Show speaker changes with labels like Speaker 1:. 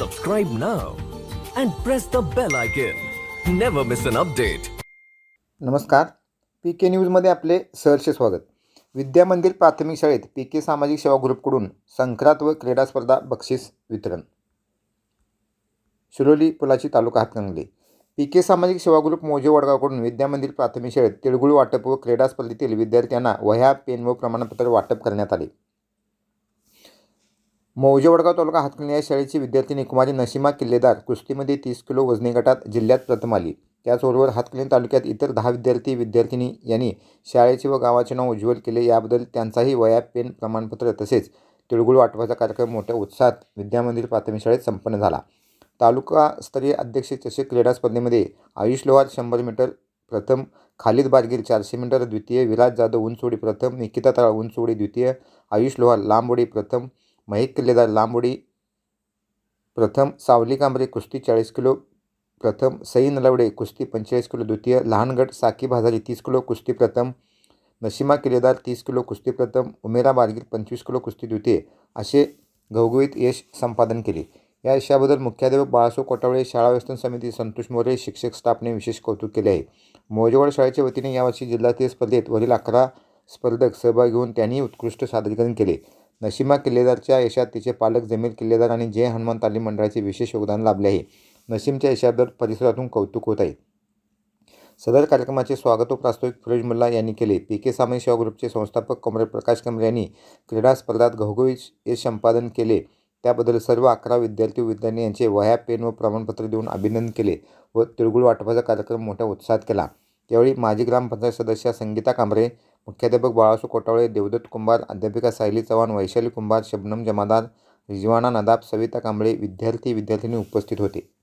Speaker 1: subscribe now and press the bell icon. Never miss an update.
Speaker 2: नमस्कार. P K न्यूजमध्ये आपले सहर्ष स्वागत. विद्या मंदिर प्राथमिक शाळेत पी के सामाजिक सेवा ग्रुपकडून संक्रांत व क्रीडा स्पर्धा बक्षीस वितरण. शिरोली पुलाची तालुका हातकंगले पी के सामाजिक सेवा ग्रुप मोजे वडगावकडून विद्या मंदिर प्राथमिक शाळेत तिळगुळ वाटप व क्रीडा स्पर्धेतील विद्यार्थ्यांना वह्या पेन व प्रमाणपत्र वाटप करण्यात आले. मौजे वडगाव तालुका हातकणी या शाळेची विद्यार्थिनी कुमारी नशिमा किल्लेदार कुस्तीमध्ये तीस किलो वजनी गटात जिल्ह्यात प्रथम आली. त्याचबरोबर हातकणी तालुक्यात इतर दहा विद्यार्थी विद्यार्थिनी यांनी शाळेचे व गावाचे नाव उज्ज्वल केले. याबद्दल त्यांचाही वया पेन प्रमाणपत्र तसेच तिळगुळ वाटपाचा कार्यक्रम मोठ्या उत्साहात विद्यामंदिर प्राथमिक शाळेत संपन्न झाला. तालुकास्तरीय अध्यक्ष चषक क्रीडा स्पर्धेमध्ये आयुष लोहार शंभर मीटर प्रथम खालिद बारगीर चारशे मीटर द्वितीय विराज जाधव उंच उडी प्रथम निकिता तळा उंचवडी द्वितीय आयुष लोहार लांब उडी प्रथम महेक किल्लेदार लांबुडी प्रथम सावली कांबरे कुस्ती चाळीस किलो प्रथम सई नलवडे कुस्ती पंचेचाळीस किलो द्वितीय लहानगट साकी भाजारी तीस किलो कुस्ती प्रथम नशिमा किल्लेदार तीस किलो कुस्ती प्रथम उमेरा बारगीर पंचवीस किलो कुस्ती द्वितीय असे घवघवीत यश संपादन केले. या यशाबद्दल मुख्याध्यापक बाळासो कोटावळे शाळा व्यवस्थापन समिती संतोष मोरे शिक्षक स्टाफने विशेष कौतुक केले आहे. मोजेवाड शाळेच्या वतीने यावर्षी जिल्हातील स्पर्धेत वरील अकरा स्पर्धक सहभाग घेऊन त्यांनी उत्कृष्ट सादरीकरण केले. नशिमा किल्लेदारच्या यशात तिचे पालक जमीर किल्लेदार आणि जय हनुमान तालीम मंडळाचे विशेष योगदान लाभले आहे. नसीमच्या यशाबद्दल परिसरातून कौतुक होत आहे. सदर कार्यक्रमाचे स्वागत प्रास्तविक प्रास्ताविक फिरोज मुल्ला यांनी केले. पी के सामय सेवा ग्रुपचे संस्थापक कॉम्रेड प्रकाश कमरे यांनी क्रीडा स्पर्धात घवघवी यश संपादन केले. त्याबद्दल सर्व अकरा विद्यार्थी विद्यार्थी यांचे वह्या पेन व प्रमाणपत्र देऊन अभिनंदन केले व तिळगुळ वाटपाचा कार्यक्रम मोठ्या उत्साहात केला. त्यावेळी माजी ग्रामपंचायत सदस्या संगीता कांबरे मुख्याध्यापक बाळासू कोटावळे देवदत्त कुंभार अध्यापिका सायली चव्हाण वैशाली कुंभार शबनम जमादार रिजवाना नदाब सविता कांबळे विद्यार्थी विद्यार्थिनी उपस्थित होते.